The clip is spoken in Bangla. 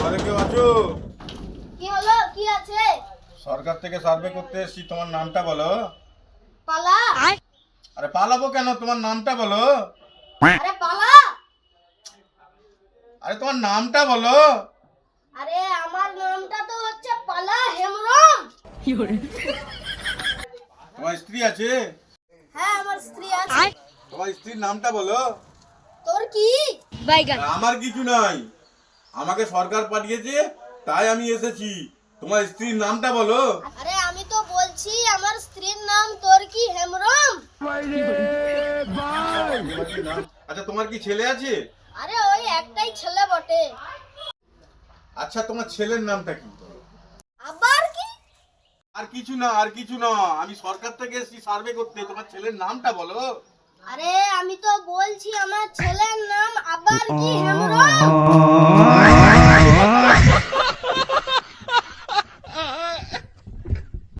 ঘরে কেউ আছো? কি হলো? কি আছে? সরকার থেকে সার্ভে করতে এসেছি তোমার নামটা বলো। পালা? আরে পালাবো কেন? তোমার নামটা বলো। আরে পালা? আরে তোমার নামটা বলো। আরে আমার নামটা তো হচ্ছে পালা হেমরম তোমার স্ত্রী আছে? হ্যাঁ আমার স্ত্রী আছে। তোমার স্ত্রীর নামটা বলো। তোর কি? আমার কিছু নাই। আমাকে সরকার পাঠিয়েছে তাই আমি এসেছি। তোমার স্ত্রীর নামটা বলো। আরে আমি তো বলছি আমার স্ত্রীর নাম তোর কি হেমরম আচ্ছা তোমার কি ছেলে আছে? আরে ওই একটাই ছেলে বটে। আচ্ছা তোমার ছেলের নামটা কি? আবার কি? আর কিছু না আর কিছু না আমি সরকার থেকে এসেছি সার্ভে করতে। তোমার ছেলের নামটা বলো। আরে আমি তো বলছি আমার ছেলের নাম আবার কি হেমরম